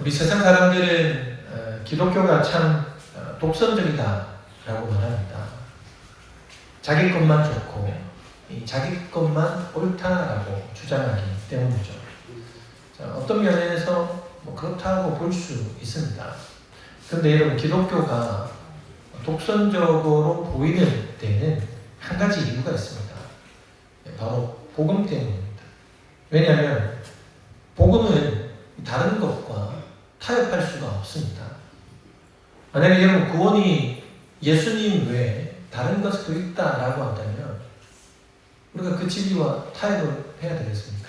우리 세상 사람들은 어, 기독교가 참 어, 독선적이다라고 말합니다. 자기 것만 좋고 이 자기 것만 옳다라고 주장하기 때문이죠. 자, 어떤 면에서 뭐 그렇다고 볼 수 있습니다. 그런데 여러분 기독교가 독선적으로 보이는 데는 한 가지 이유가 있습니다. 네, 바로 복음 때문입니다. 왜냐하면 복음은 다른 것과 타협할 수가 없습니다. 만약에 여러분 구원이 예수님 외에 다른 것도 있다라고 한다면 우리가 그 진리와 타협을 해야 되겠습니까?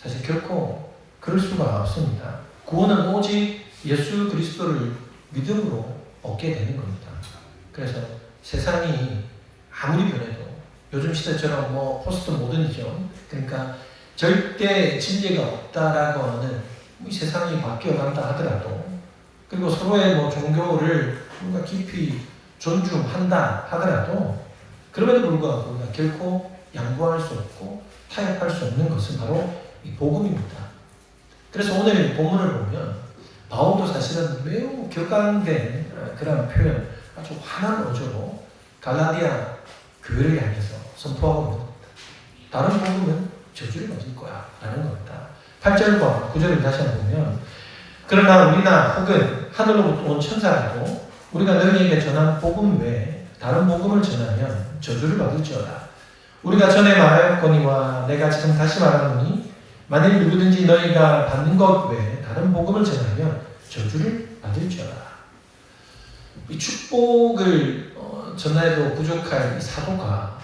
사실 결코 그럴 수가 없습니다. 구원은 오직 예수 그리스도를 믿음으로 얻게 되는 겁니다. 그래서 세상이 아무리 변해도 요즘 시대처럼 뭐 포스트 모더니즘 그러니까 절대 진리가 없다라고 하는 이 세상이 바뀌어간다 하더라도 그리고 서로의 뭐 종교를 우리가 깊이 존중한다 하더라도 그럼에도 불구하고 우리가 결코 양보할 수 없고 타협할 수 없는 것은 바로 이 복음입니다. 그래서 오늘 본문을 보면 바울도 사실은 매우 격앙된 어, 그런 표현, 아주 환한 어조로 갈라디아 교회를 향해서 선포하고 있는 겁니다. 다른 복음은 저주를 맞을 거야 라는 겁니다. 8절과 9절을 다시 한번 보면 그러나 우리나 혹은 하늘로부터 온 천사라도 우리가 너희에게 전한 복음 외에 다른 복음을 전하면 저주를 받을지어다. 우리가 전에 말하였거니와 내가 지금 다시 말하노니 만일 누구든지 너희가 받는 것 외에 다른 복음을 전하면 저주를 받을지어다. 이 축복을 어, 전해도 부족할 이 사도가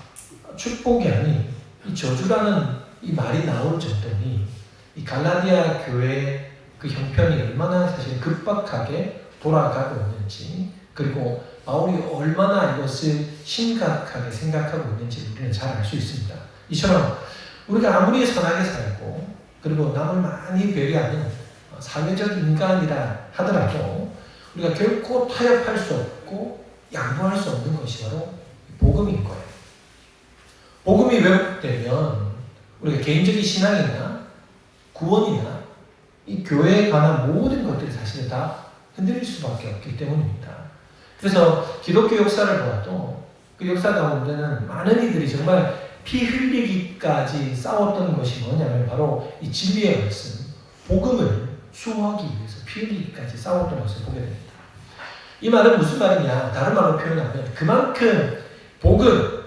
축복이 아닌 이 저주라는 이 말이 나올 정도니 이 갈라디아 교회의 그 형편이 얼마나 사실 급박하게 돌아가고 있는지 그리고 바울이 얼마나 이것을 심각하게 생각하고 있는지 우리는 잘 알 수 있습니다. 이처럼 우리가 아무리 선하게 살고 그리고 남을 많이 배려하는 사회적 인간이라 하더라도 우리가 결코 타협할 수 없고 양보할 수 없는 것이 바로 복음인 거예요. 복음이 왜곡되면 우리가 개인적인 신앙이나 구원이나 이 교회에 관한 모든 것들이 사실은 다 흔들릴 수밖에 없기 때문입니다. 그래서 기독교 역사를 보아도 그 역사 가운데는 많은 이들이 정말 피 흘리기까지 싸웠던 것이 뭐냐면 바로 이 진리의 말씀, 복음을 수호하기 위해서 피 흘리기까지 싸웠던 것을 보게 됩니다. 이 말은 무슨 말이냐? 다른 말로 표현하면 그만큼 복음,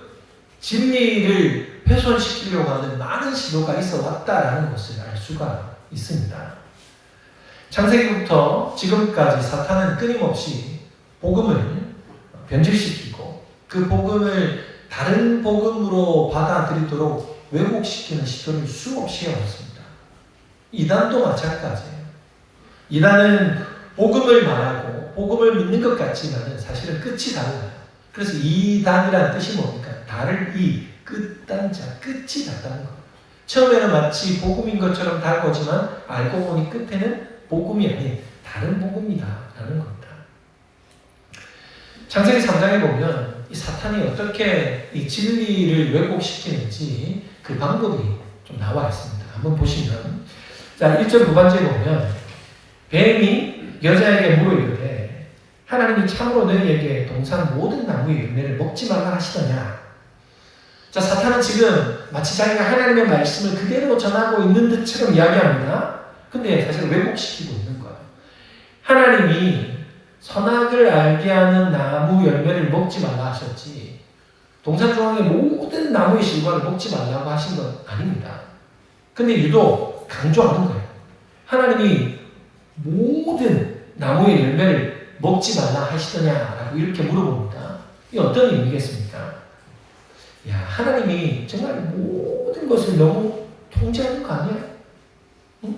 진리를 훼손시키려고 하는 많은 시도가 있어 왔다라는 것을 알 수가 있습니다. 창세기부터 지금까지 사탄은 끊임없이 복음을 변질시키고 그 복음을 다른 복음으로 받아들이도록 왜곡시키는 시도를 수없이 해왔습니다. 이단도 마찬가지예요. 이단은 복음을 말하고 복음을 믿는 것 같지만 사실은 끝이 달라요. 그래서 이단이라는 뜻이 뭡니까? 달을 이, 끝단자, 끝이 달다는 거예요. 처음에는 마치 복음인 것처럼 다가오지만 알고 보니 끝에는 복음이 아닌 다른 복음이다라는 겁니다. 창세기 3장에 보면 이 사탄이 어떻게 이 진리를 왜곡시키는지 그 방법이 좀 나와 있습니다. 한번 보시면 자 1절 후반절에 보면 뱀이 여자에게 물어 이르되 하나님이 참으로 너희에게 동산 모든 나무의 열매를 먹지 말라 하시더냐 자 사탄은 지금 마치 자기가 하나님의 말씀을 그대로 전하고 있는 듯처럼 이야기합니다. 근데 사실 왜곡시키고 있는 거예요. 하나님이 선악을 알게 하는 나무 열매를 먹지 말라 하셨지. 동산 중앙의 모든 나무의 실과를 먹지 말라고 하신 건 아닙니다. 근데 유독 강조하는 거예요. 하나님이 모든 나무의 열매를 먹지 말라 하시더냐라고 이렇게 물어봅니다. 이 어떤 의미겠습니까? 야, 하나님이 정말 모든 것을 너무 통제하는 거 아니야? 응?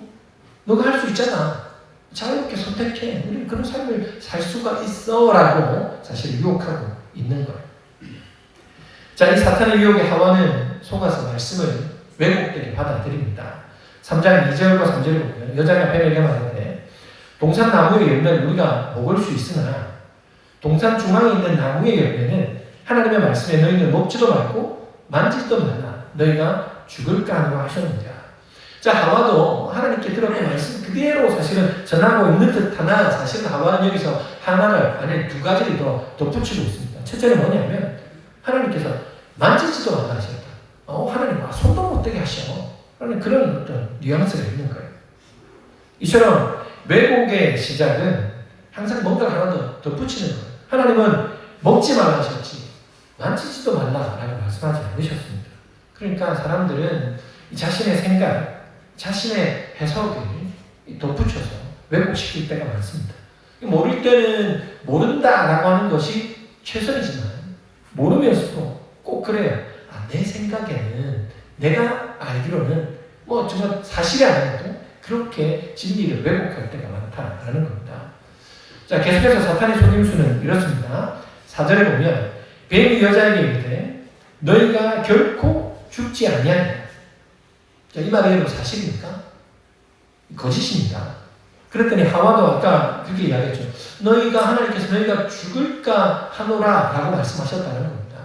너가 할 수 있잖아. 자유롭게 선택해. 우리 그런 삶을 살 수가 있어. 라고 사실 유혹하고 있는 거예요. 자, 이 사탄의 유혹에 하와는 속아서 말씀을 왜곡되게 받아들입니다. 3장 2절과 3절을 보면 여자가 뱀에게 말하되 동산 나무의 열매를 우리가 먹을 수 있으나 동산 중앙에 있는 나무의 열매는 하나님의 말씀에 너희는 먹지도 말고 만지지도 말라. 너희가 죽을까 하노 하셨느니라. 자, 하와도 하나님께 들었고 말씀 그대로 사실은 전하고 있는 듯 하나 사실은 하와는 여기서 하나를, 아니 두 가지를 더 덧붙이고 있습니다. 첫째는 뭐냐면 하나님께서 만지지도 않아 하셨다. 어, 하나님, 아, 손도 못 대게 하셔. 라는 그런 어떤 뉘앙스가 있는 거예요. 이처럼 왜곡의 시작은 항상 뭔가 하나 더 덧붙이는 거예요. 하나님은 먹지 말라 하셨지, 만지지도 말라라고 말씀하지 않으셨습니다. 그러니까 사람들은 자신의 생각, 자신의 해석을 덧붙여서 왜곡시킬 때가 많습니다. 모를 때는 모른다라고 하는 것이 최선이지만 모르면서도 꼭 그래요. 아, 내 생각에는 내가 알기로는 뭐 정말 사실이 아니어도 그렇게 진리를 왜곡할 때가 많다라는 겁니다. 자, 계속해서 사탄의 속임수는 이렇습니다. 4절에 보면 뱀이 여자에게 이르되 너희가 결코 죽지 아니하냐. 자, 이 말이 여러분 사실입니까? 거짓입니다. 그랬더니 하와도 아까 그렇게 이야기했죠. 너희가 하나님께서 너희가 죽을까 하노라 라고 말씀하셨다는 겁니다.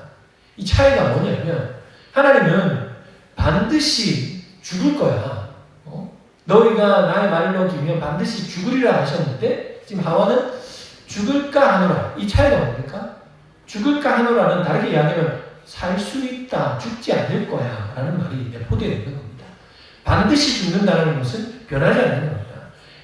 이 차이가 뭐냐면 하나님은 반드시 죽을 거야. 어? 너희가 나의 말을 어기면 반드시 죽으리라 하셨는데 지금 하와는 죽을까 하노라. 이 차이가 뭡니까? 죽을까 하노라는 다르게 이야기하면 살 수 있다, 죽지 않을 거야 라는 말이 내포되어 있는 겁니다. 반드시 죽는다는 것은 변하지 않는 겁니다.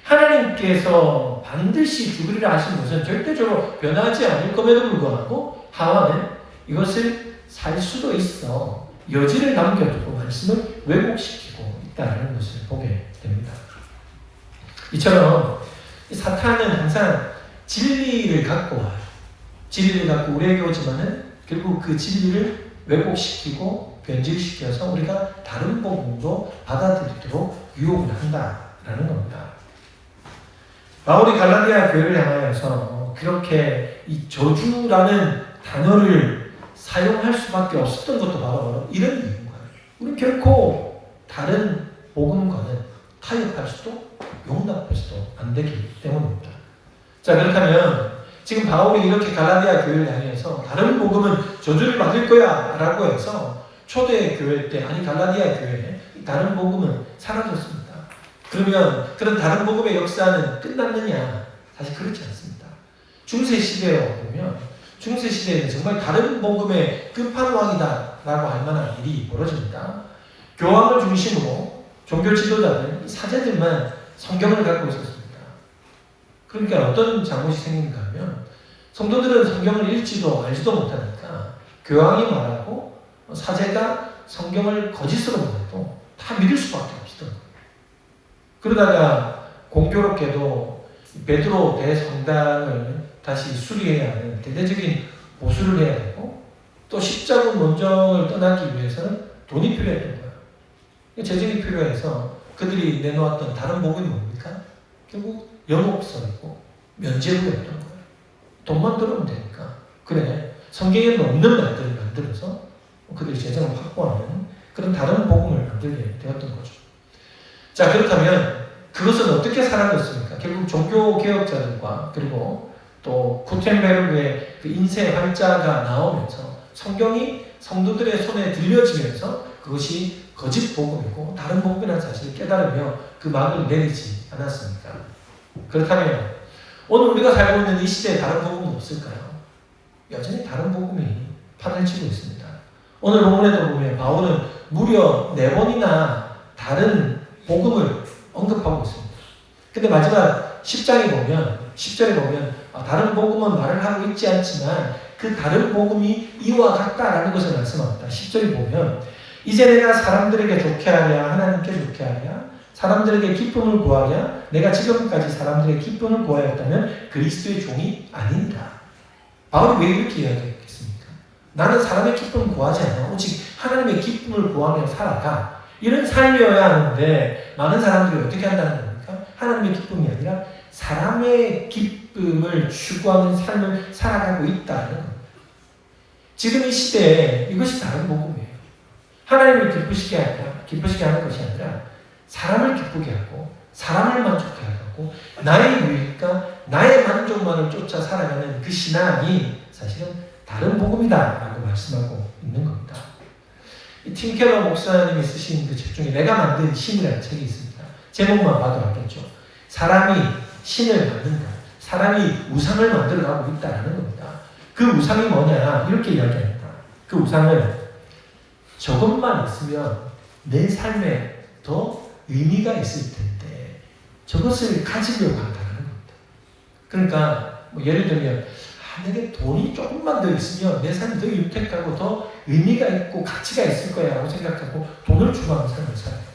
하나님께서 반드시 죽으리라 하신 것은 절대적으로 변하지 않을 것에도 불구하고 하와는 이것을 살 수도 있어 여지를 남겨두고 말씀을 왜곡시키고 있다는 것을 보게 됩니다. 이처럼 사탄은 항상 진리를 갖고 와요. 진리를 갖고 우리에게 오지만은 결국 그 진리를 왜곡시키고 변질시켜서 우리가 다른 복음도 받아들이도록 유혹을 한다라는 겁니다. 바울이 갈라디아 교회를 향하여서 그렇게 이 저주라는 단어를 사용할 수밖에 없었던 것도 바로, 바로 이런 거예요. 우리 결코 다른 복음과는 타협할 수도 용납할 수도 안 되기 때문입니다. 자 그렇다면 지금 바울이 이렇게 갈라디아 교회를 향해서 다른 복음은 저주를 받을 거야 라고 해서 초대 교회 때 아니 갈라디아 교회 다른 복음은 사라졌습니다. 그러면 그런 다른 복음의 역사는 끝났느냐? 사실 그렇지 않습니다. 중세 시대에 보면 중세 시대에는 정말 다른 복음의 끝판왕이다 라고 할 만한 일이 벌어집니다. 교황을 중심으로 종교 지도자들, 사제들만 성경을 갖고 있었습니다. 그러니까 어떤 잘못이 생긴가 하면 성도들은 성경을 읽지도 알지도 못하니까 교황이 말하고 사제가 성경을 거짓으로 말해도 다 믿을 수밖에 없었던. 그러다가 공교롭게도 베드로 대성당을 다시 수리해야 하는 대대적인 보수를 해야 되고 또 십자군 논정을 떠나기 위해서는 돈이 필요했던 거예요. 재정이 필요해서 그들이 내놓았던 다른 복음이 뭡니까? 결국 영업설이고 면제부였던 거예요. 돈만 들어오면 되니까. 그래. 성경에는 없는 말들을 만들어서 그들이 재정을 확보하는 그런 다른 복음을 만들게 되었던 거죠. 자, 그렇다면 그것은 어떻게 사라졌습니까? 결국 종교 개혁자들과 그리고 또 구텐베르그의 그 인쇄 활자가 나오면서 성경이 성도들의 손에 들려지면서 그것이 거짓 복음이고 다른 복음이라는 사실을 깨달으며 그 막을 내리지 않았습니까? 그렇다면 오늘 우리가 살고 있는 이 시대에 다른 복음은 없을까요? 여전히 다른 복음이 판을 치고 있습니다. 오늘 본문에도 보면 바울은 무려 네 번이나 다른 복음을 언급하고 있습니다. 근데 마지막 10장에 보면 10절에 보면 아, 다른 복음은 말을 하고 있지 않지만 그 다른 복음이 이와 같다라는 것을 말씀합니다. 10절에 보면 이제 내가 사람들에게 좋게 하랴 하나님께 좋게 하랴 사람들에게 기쁨을 구하랴 내가 지금까지 사람들의 기쁨을 구하였다면 그리스도의 종이 아닙니다. 바울이 왜 이렇게 이야기했겠습니까? 나는 사람의 기쁨을 구하지 않아 오직 하나님의 기쁨을 구하며 살아가 이런 삶이어야 하는데 많은 사람들이 어떻게 한다는 겁니까? 하나님의 기쁨이 아니라 사람의 기쁨을 추구하는 삶을 살아가고 있다는 겁니다. 지금 이 시대에 이것이 다른 복음이에요. 하나님을 기쁘시게 하냐, 기쁘시게 하는 것이 아니라 사람을 기쁘게 하고 사람을 만족하게 하고 나의 유익과 나의 만족만을 쫓아 살아가는 그 신앙이 사실은 다른 복음이다라고 말씀하고 있는 겁니다. 이 팀켈러 목사님이 쓰신 그 책 중에 내가 만든 신이라는 책이 있습니다. 제목만 봐도 알겠죠. 사람이 신을 만든다. 사람이 우상을 만들어가고 있다라는 겁니다. 그 우상이 뭐냐 이렇게 이야기합니다. 그 우상은 저것만 있으면 내 삶에 더 의미가 있을 텐데 저것을 가지려고 한다는 겁니다. 그러니까 뭐 예를 들면 아, 내게 돈이 조금만 더 있으면 내 삶이 더 유택하고 더 의미가 있고 가치가 있을 거야 라고 생각하고 돈을 추구하는 삶을 살아요.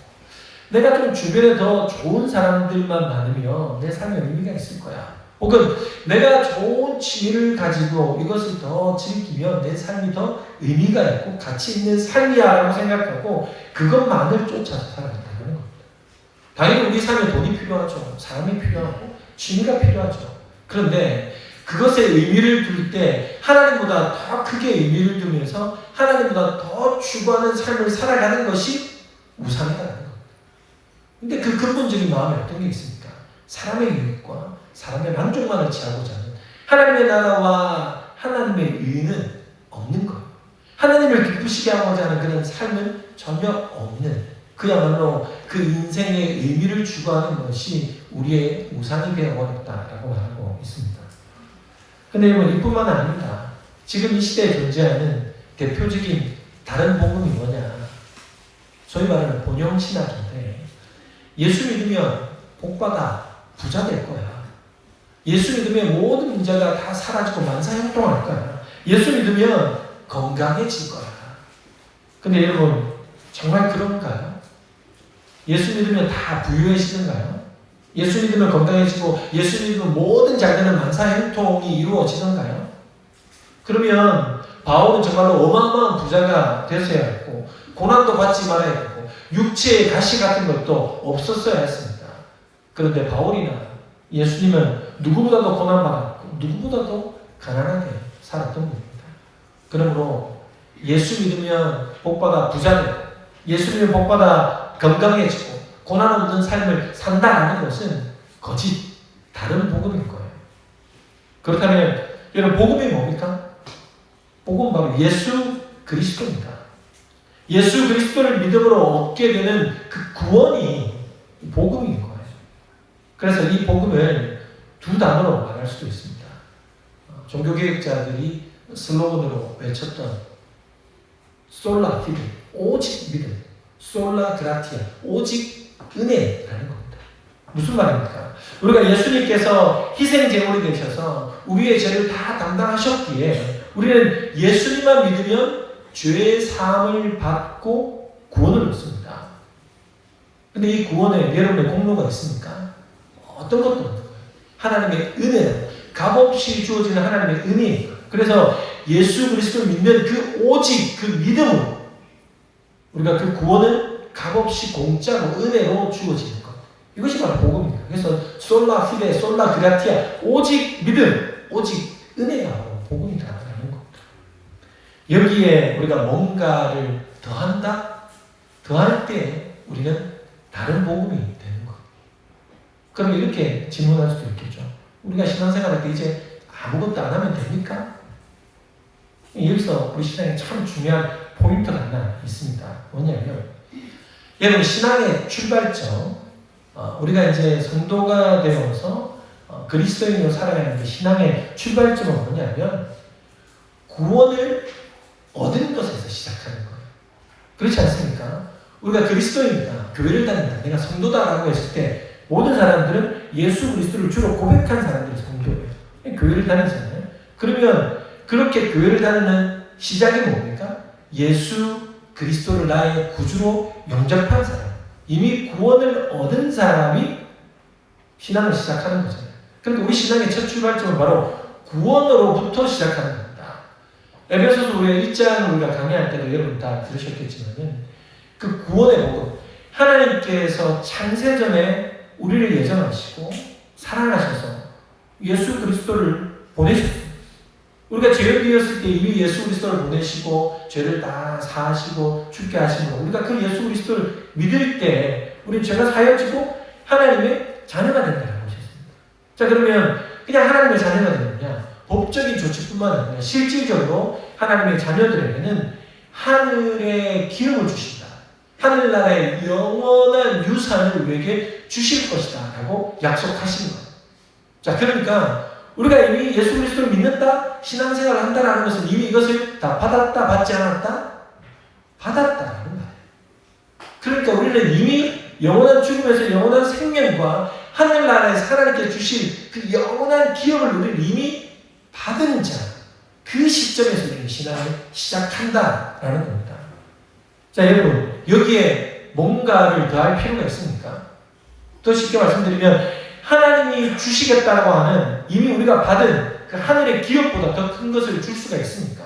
내가 좀 주변에 더 좋은 사람들만 많으면 내 삶에 의미가 있을 거야. 혹은 내가 좋은 취미를 가지고 이것을 더 즐기면 내 삶이 더 의미가 있고 가치 있는 삶이야라고 생각하고 그것만을 쫓아서 살아간다는 겁니다. 당연히 우리 삶에 돈이 필요하죠. 사람이 필요하고 취미가 필요하죠. 그런데 그것에 의미를 둘 때 하나님보다 더 크게 의미를 두면서 하나님보다 더 추구하는 삶을 살아가는 것이 우상이라는 겁니다. 근데 그 근본적인 마음에 어떤 게 있습니까? 사람의 유익과 사람의 만족만을 취하고자 하는 하나님의 나라와 하나님의 의는 없는 거예요. 하나님을 기쁘시게 하고자 하는 그런 삶은 전혀 없는 그야말로 그 인생의 의미를 추구하는 것이 우리의 우상이 되어버렸다라고 말하고 있습니다. 근데 여러분 이뿐만 아닙니다. 지금 이 시대에 존재하는 대표적인 다른 복음이 뭐냐? 소위 말하는 본영 신학인데 예수 믿으면 복받아 부자 될 거야. 예수 믿으면 모든 문제가 다 사라지고 만사 형통할 거야. 예수 믿으면 건강해질 거야. 근데 여러분 정말 그런가요? 예수 믿으면 다 부유해지는가요? 예수 믿으면 건강해지고 예수 믿으면 모든 잘 되는 만사형통이 이루어지던가요? 그러면 바울은 정말로 어마어마한 부자가 됐어야 했고 고난도 받지 말아야 했고 육체의 가시 같은 것도 없었어야 했습니다. 그런데 바울이나 예수님은 누구보다도 고난받았고 누구보다도 가난하게 살았던 겁니다. 그러므로 예수 믿으면 복받아 부자 되고 예수 믿으면 복받아 건강해지고 고난 없는 삶을 산다라는 것은 거짓 다른 복음인 거예요. 그렇다면 여러분 복음이 뭡니까? 복음은 바로 예수 그리스도입니다. 예수 그리스도를 믿음으로 얻게 되는 그 구원이 복음인 거예요. 그래서 이 복음을 두 단어로 말할 수도 있습니다. 어, 종교개혁자들이 슬로건으로 외쳤던 솔라 피드, 오직 믿음, 솔라 그라티아, 오직 은혜라는 겁니다. 무슨 말입니까? 우리가 예수님께서 희생 제물이 되셔서 우리의 죄를 다 담당하셨기에 우리는 예수님만 믿으면 죄의 사함을 받고 구원을 얻습니다. 근데 이 구원에 여러분의 공로가 있습니까? 어떤 것도. 하나님의 은혜, 값없이 주어지는 하나님의 은혜. 그래서 예수 그리스도를 믿는 그 오직 그 믿음으로 우리가 그 구원을 값없이 공짜로 은혜로 주어지는 것. 이것이 바로 복음입니다. 그래서 솔라 피데, 솔라 그라티아, 오직 믿음, 오직 은혜가 복음이다라는 겁니다. 여기에 우리가 뭔가를 더한다? 더할 때 우리는 다른 복음이 것. 그럼 이렇게 질문할 수도 있겠죠. 우리가 신앙생활할 때 이제 아무것도 안 하면 됩니까? 여기서 우리 신앙에 참 중요한 포인트가 하나 있습니다. 뭐냐면, 여러분, 신앙의 출발점, 어, 우리가 이제 성도가 되어서 어, 그리스도인으로 살아가는 그 신앙의 출발점은 뭐냐면, 구원을 얻은 것에서 시작하는 거예요. 그렇지 않습니까? 우리가 그리스도인이다, 교회를 다닌다, 내가 성도다라고 했을 때, 모든 사람들은 예수 그리스도를 주로 고백한 사람들이 성도예요. 교회를 다니잖아요. 그러면 그렇게 교회를 다니는 시작이 뭡니까? 예수 그리스도를 나의 구주로 영접한 사람. 이미 구원을 얻은 사람이 신앙을 시작하는 거잖아요. 그러니까 우리 신앙의 첫 출발점은 바로 구원으로부터 시작하는 겁니다. 에베소서 우리가 1장 우리가 강의할 때도 여러분 다 들으셨겠지만은 그 구원의 복음 하나님께서 창세전에 우리를 예정하시고 사랑하셔서 예수 그리스도를 보내셨습니다. 우리가 죄인이었을 때 이미 예수 그리스도를 보내시고 죄를 다 사하시고 죽게 하시고 우리가 그 예수 그리스도를 믿을 때 우리 죄가 사여지고 하나님의 자녀가 된다고 하셨습니다. 자 그러면 그냥 하나님의 자녀가 되느냐 법적인 조치뿐만 아니라 실질적으로 하나님의 자녀들에게는 하늘의 기업을 주신다. 하늘나라의 영원한 유산을 우리에게 주실 것이다. 라고 약속하신 거예요. 자, 그러니까 우리가 이미 예수 그리스도를 믿는다, 신앙생활을 한다라는 것은 이미 이것을 다 받았다, 받지 않았다? 받았다라는 거예요. 그러니까 우리는 이미 영원한 죽음에서 영원한 생명과 하늘나라에서 하나님께 주실 그 영원한 기업을 우리는 이미 받은 자, 그 시점에서 우리는 신앙을 시작한다라는 겁니다. 자, 여러분, 여기에 뭔가를 더할 필요가 있습니까? 더 쉽게 말씀드리면, 하나님이 주시겠다고 하는 이미 우리가 받은 그 하늘의 기업보다 더 큰 것을 줄 수가 있습니까?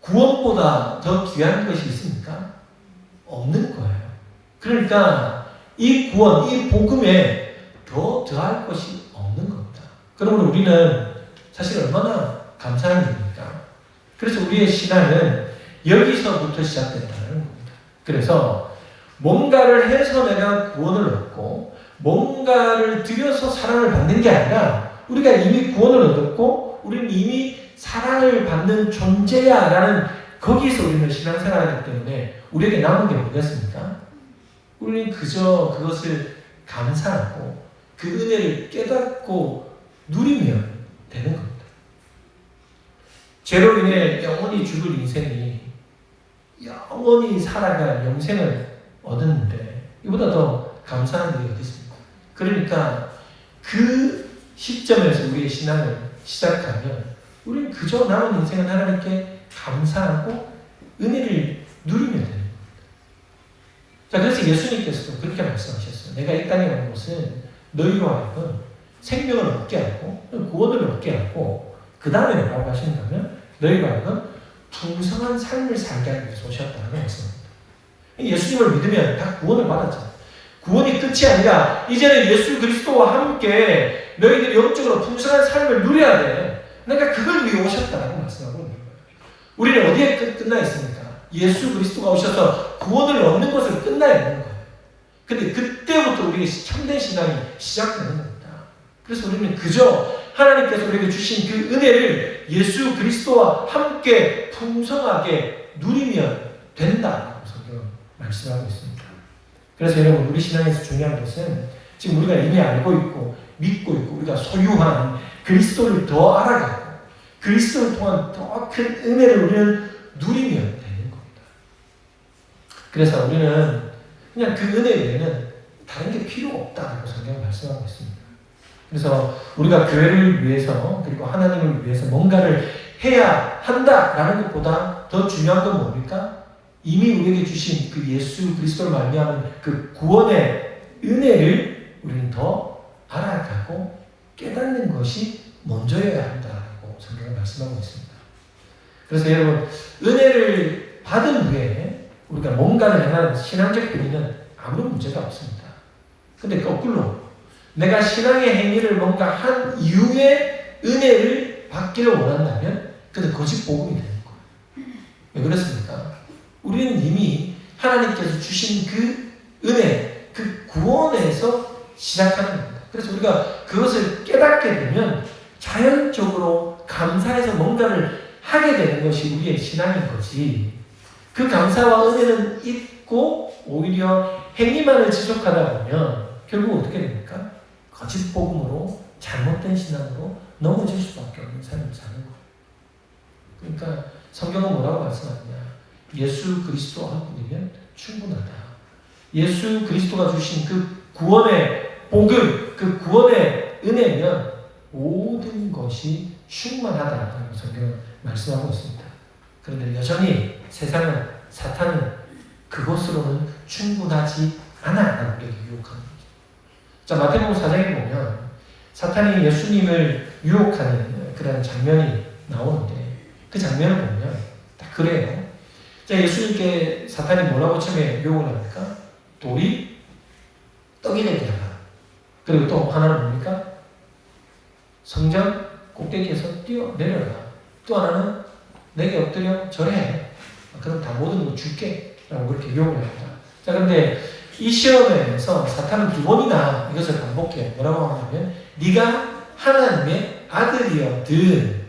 구원보다 더 귀한 것이 있습니까? 없는 거예요. 그러니까 이 구원, 이 복음에 더 더할 것이 없는 겁니다. 그러므로 우리는 사실 얼마나 감사한 일입니까? 그래서 우리의 신앙은 여기서부터 시작된다는 겁니다. 그래서 뭔가를 해서 내가 구원을 얻고 뭔가를 들여서 사랑을 받는 게 아니라 우리가 이미 구원을 얻었고 우리는 이미 사랑을 받는 존재야 라는 거기서 우리는 신앙생활하기 때문에 우리에게 남은 게 뭐겠습니까? 우리는 그저 그것을 감사하고 그 은혜를 깨닫고 누리면 되는 겁니다. 죄로 인해 영원히 죽을 인생이 영원히 살아갈 영생을 얻었는데 이보다 더 감사한 일이 어디 있습니까? 그러니까 그 시점에서 우리의 신앙을 시작하면 우리는 그저 남은 인생은 하나님께 감사하고 은혜를 누리면 되는 겁니다. 자, 그래서 예수님께서도 그렇게 말씀하셨어요. 내가 이 땅에 온 것은 너희로 하여금 생명을 얻게 하고 구원을 얻게 하고 그 다음에 뭐라고 하신다면 너희로 하여금 풍성한 삶을 살게 위해서 오셨다는 말씀입니다. 예수님을 믿으면 다 구원을 받았잖아요. 구원이 끝이 아니라 이제는 예수 그리스도와 함께 너희들이 영적으로 풍성한 삶을 누려야 돼. 그러니까 그걸 위해 오셨다라고 말씀하고 있는 거예요. 우리는 어디에 끝, 끝나 있습니까? 예수 그리스도가 오셔서 구원을 얻는 것을 끝나 있는 거예요. 근데 그때부터 우리의 참된 신앙이 시작되는 겁니다. 그래서 우리는 그저 하나님께서 우리에게 주신 그 은혜를 예수 그리스도와 함께 풍성하게 누리면 된다라고 성경 말씀하고 있습니다. 그래서 여러분 우리 신앙에서 중요한 것은 지금 우리가 이미 알고 있고 믿고 있고 우리가 소유한 그리스도를 더 알아가고 그리스도를 통한 더 큰 은혜를 우리는 누리면 되는 겁니다. 그래서 우리는 그냥 그 은혜 외에는 다른 게 필요 없다라고 성경 말씀하고 있습니다. 그래서 우리가 교회를 위해서 그리고 하나님을 위해서 뭔가를 해야 한다라는 것보다 더 중요한 건 뭡니까? 이미 우리에게 주신 그 예수 그리스도를 말미암은 그 구원의 은혜를 우리는 더 알아가고 깨닫는 것이 먼저여야 한다라고 성경은 말씀하고 있습니다. 그래서 여러분 은혜를 받은 후에 우리가 뭔가를 행하는 신앙적 행위는 아무런 문제가 없습니다. 근데 거꾸로 내가 신앙의 행위를 뭔가 한 이후에 은혜를 받기를 원한다면 그는 거짓 복음이 되는 거예요. 왜 그렇습니까? 우리는 이미 하나님께서 주신 그 은혜, 그 구원에서 시작하는 겁니다. 그래서 우리가 그것을 깨닫게 되면 자연적으로 감사해서 뭔가를 하게 되는 것이 우리의 신앙인 거지. 그 감사와 은혜는 있고 오히려 행위만을 지속하다 보면 결국 어떻게 됩니까? 거짓 복음으로 잘못된 신앙으로 넘어질 수밖에 없는 삶을 사는 거예요. 그러니까 성경은 뭐라고 말씀하느냐? 예수 그리스도와 함께면 충분하다. 예수 그리스도가 주신 그 구원의 복음, 그 구원의 은혜면 모든 것이 충만하다라고 성경은 말씀하고 있습니다. 그런데 여전히 세상은 사탄은 그것으로는 충분하지 않아 우리에게 유혹하는 거죠. 자 마태복음 4장에 보면 사탄이 예수님을 유혹하는 그런 장면이 나오는데 그 장면을 보면 딱 그래요. 자 예수님께 사탄이 뭐라고 처음에 유혹을 합니까? 돌이 떡이 되게 하라. 그리고 또 하나는 뭡니까? 성전 꼭대기에서 뛰어 내려라. 또 하나는 내게 엎드려 절해. 그럼 다 모든 거 줄게. 라고 그렇게 유혹을 합니다. 자, 근데 이 시험에서 사탄은 두 번이나 이것을 반복해. 뭐라고 하냐면, 네가 하나님의 아들이었든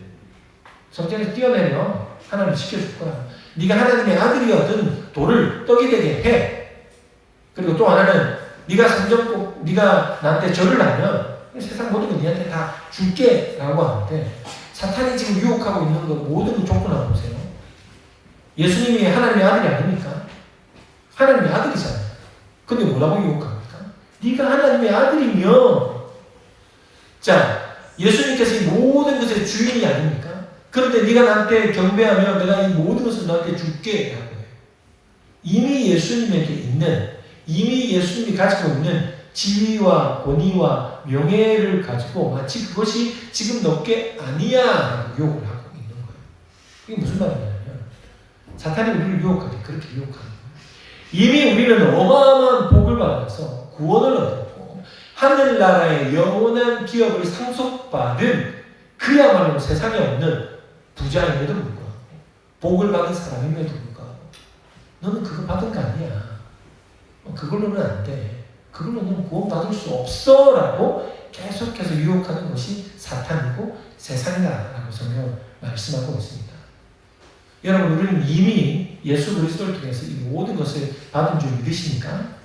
성전에서 뛰어내려. 하나님 지켜줄 거야. 네가 하나님의 아들이었든 돌을 떡이 되게 해. 그리고 또 하나는 네가 상점 네가 나한테 절을 하면 세상 모든 거 네한테 다 줄게라고 하는데 사탄이 지금 유혹하고 있는 거 모든 조건 한번 보세요. 예수님이 하나님의 아들이 아닙니까? 하나님의 아들이잖아요. 근데 뭐라고 유혹합니까? 네가 하나님의 아들이면 자 예수님께서 이 모든 것의 주인이 아닙니까? 그런데 네가 나한테 경배하면 내가 이 모든 것을 너한테 줄게 라고 해요. 이미 예수님에게 있는 이미 예수님이 가지고 있는 지위와 권위와 명예를 가지고 마치 그것이 지금 너게 아니야 라고 유혹을 하고 있는 거예요. 이게 무슨 말이냐면 사탄이 우리를 유혹할 때 그렇게 유혹하는. 이미 우리는 어마어마한 복을 받아서 구원을 얻었고 하늘나라의 영원한 기업을 상속받은 그야말로 세상에 없는 부자임에도 불구하고 복을 받은 사람임에도 불구하고 너는 그거 받은 거 아니야. 어, 그걸로는 안 돼. 그걸로 는 구원받을 수 없어. 라고 계속해서 유혹하는 것이 사탄이고 세상이다라고 성경 말씀하고 있습니다. 여러분, 우리는 이미 예수 그리스도를 통해서 이 모든 것을 받은 줄 믿으십니까?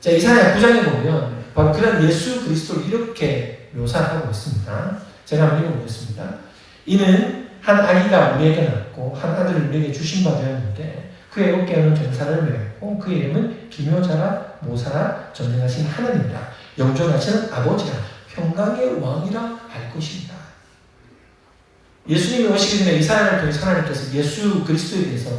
자, 이사야 9장에 보면 바로 그런 예수 그리스도를 이렇게 묘사하고 있습니다. 제가 한번 읽어보겠습니다. 이는 한 아기가 우리에게 낳고 한 아들을 우리에게 주신 바 되었는데 그의 어깨에는 전사를 메었고 그의 이름은 기묘자라 모사라 전능하신 하나님이라 영존하시는 아버지라 평강의 왕이라 할 것입니다. 예수님이 오시기 전에 이사야를 통해 하나님께서 예수 그리스도에 대해서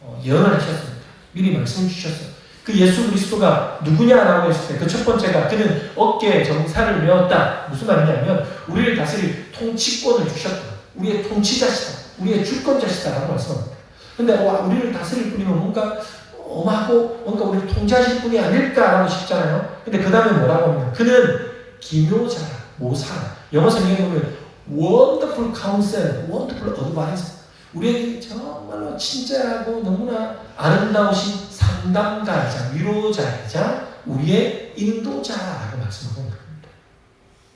어, 예언을 하셨습니다. 미리 말씀을 주셨어요. 그 예수 그리스도가 누구냐라고 했을 때 그 첫 번째가 그는 어깨에 정사를 메었다. 무슨 말이냐면 우리를 다스릴 통치권을 주셨다. 우리의 통치자시다. 우리의 주권자시다라고 말씀합니다. 근데 와, 우리를 다스릴 분이면 뭔가 엄하고 뭔가 우리를 통제하실 분이 아닐까라고 싶잖아요. 근데 그 다음에 뭐라고 하면 그는 기묘자라, 모사라. 영어 성경에 보면 wonderful counsel, wonderful advice. 우리에게 정말로 친절하고 너무나 아름다우신 상담가이자 위로자이자 우리의 인도자라고 말씀하고 있는 겁니다.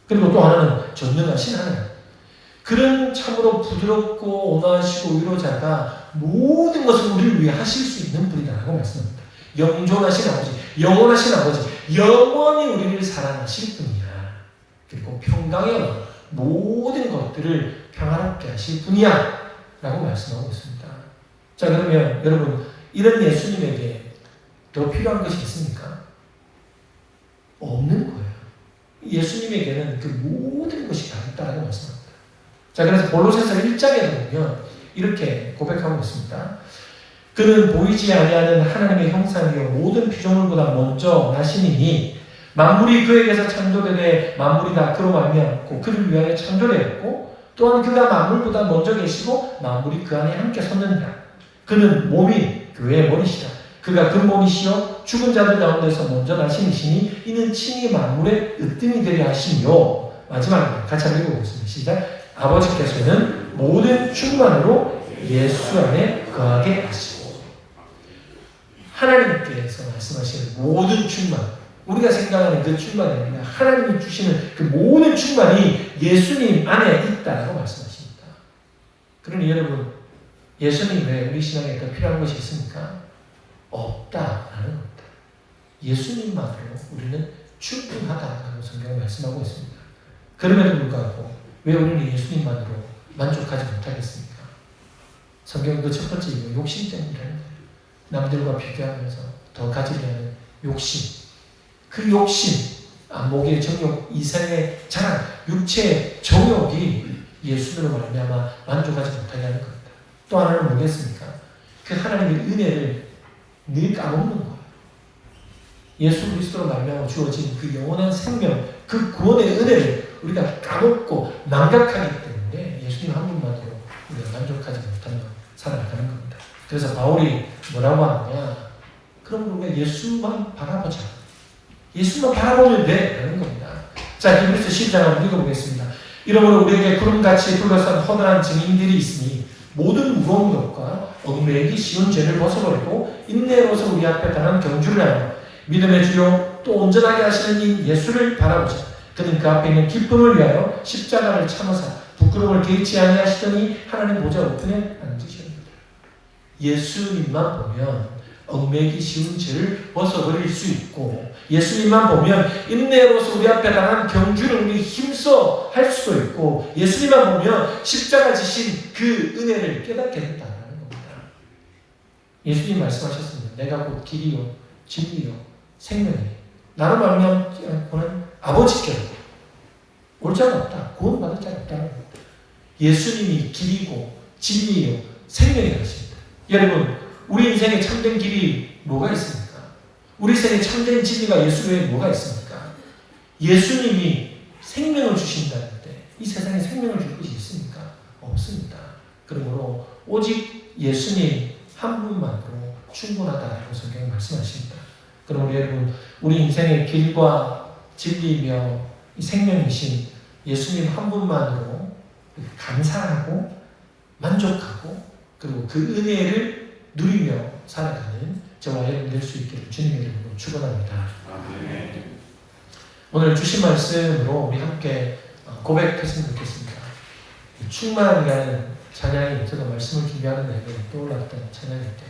그리고 또 하나는 전능하신 하나님. 그런 참으로 부드럽고 온화하시고 위로자가 모든 것을 우리를 위해 하실 수 있는 분이다라고 말씀합니다. 영존하신 아버지, 영원하신 아버지, 영원히 우리를 사랑하실 분이야. 그리고 평강의 왕, 모든 것들을 평화롭게 하실 분이야. 라고 말씀하고 있습니다. 자, 그러면 여러분, 이런 예수님에게 더 필요한 것이 있습니까? 없는 거예요. 예수님에게는 그 모든 것이 다 있다라고 말씀합니다. 자, 그래서 볼로새서 1장에 보면 이렇게 고백하고 있습니다. 그는 보이지 아니하는 하나님의 형상이요 모든 피조물보다 먼저 나시니니 만물이 그에게서 창조되되 만물이 다 그로 말미암고 그를 위하여 창조되었고 또한 그가 만물보다 먼저 계시고 만물이 그 안에 함께 섰느니라. 그는 몸이 교회의 머리시라. 그가 그 몸이시여 죽은 자들 가운데서 먼저 나시니시니 이는 친히 만물의 으뜸이 되려 하시며 마지막입니다. 같이 한번 읽어보겠습니다. 시작. 아버지께서는 모든 충만으로 예수 안에 거하게 하시고 하나님께서 말씀하시는 모든 충만 우리가 생각하는 그 충만이 아니라 하나님이 주시는 그 모든 충만이 예수님 안에 있다라고 말씀하십니다. 그러니 여러분 예수님 외에 우리 신앙에 더 필요한 것이 있습니까? 없다라는 겁니다. 예수님만으로 우리는 충분하다라고 성경을 말씀하고 있습니다. 그럼에도 불구하고 왜 우리는 예수님만으로 만족하지 못하겠습니까? 성경 그첫 번째 이유 욕심 때문이라는 거예요. 남들과 비교하면서 더 가지려는 욕심. 그 욕심, 안목의 정욕, 이생의 자랑, 육체의 정욕이 예수님으로 말미암아 만족하지 못하게 하는 겁니다. 또 하나는 뭐겠습니까? 그 하나님의 은혜를 늘 까먹는 거예요. 예수 그리스도로 말미암아 주어진 그 영원한 생명, 그 구원의 은혜를 우리가 까먹고 망각하기 때문에 예수님 한 분만으로 우리가 만족하지 못하며 살아가는 겁니다. 그래서 바울이 뭐라고 하느냐? 그럼 우리가 예수만 바라보자. 예수만 바라보면 돼. 라는 겁니다. 자, 히브리서 10장 한번 읽어보겠습니다. 이러므로 우리에게 구름같이 둘러싼 허다한 증인들이 있으니 모든 무거운 것과 얽매이기 쉬운 죄를 벗어버리고 인내로서 우리 앞에 당한 경주를 하며 믿음의 주요 또 온전하게 하시는 이 예수를 바라보자. 그는 그 앞에 있는 기쁨을 위하여 십자가를 참으사 부끄러움을 개의치 아니하시더니 하나님 보좌 우편에 앉으셨습니다. 예수님만 보면 얽매기 쉬운 죄를 벗어버릴 수 있고 예수님만 보면 인내로서 우리 앞에 당한 경주를 우리 힘써 할 수도 있고 예수님만 보면 십자가 지신 그 은혜를 깨닫게 된다는 겁니다. 예수님 말씀하셨습니다. 내가 곧 길이요 진리요 생명이에요. 나로 말미암고는 아버지께로 올 자가 없다. 구원받을 자가 겁니다. 예수님이 길이고 진리요 생명이라고 하십니다. 여러분 우리 인생에 참된 길이 뭐가 있습니까? 우리 인생에 참된 진리가 예수 외에 뭐가 있습니까? 예수님이 생명을 주신다는데 이 세상에 생명을 줄 것이 있습니까? 없습니다. 그러므로 오직 예수님 한 분만으로 충분하다라고 성경이 말씀하십니다. 우리 여러분 우리 인생의 길과 진리며 이 생명이신 예수님 한 분만으로 감사하고 만족하고 그리고 그 은혜를 누리며 살아가는 저와 여러분 될 수 있기를 주님의 이름으로 축원합니다. 오늘 주신 말씀으로 우리 함께 어, 고백했으면 좋겠습니다. 충만이라는 찬양이 제가 말씀을 준비하는 내내 떠올랐던 찬양인데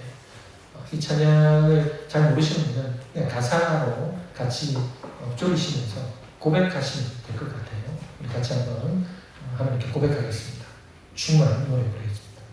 어, 이 찬양을 잘 모르시는 분은 그냥 가사로 같이 어, 쪼리시면서 고백하시면 될 것 같아요. 우리 같이 한번 어, 하나님께 고백하겠습니다. 충만 노래.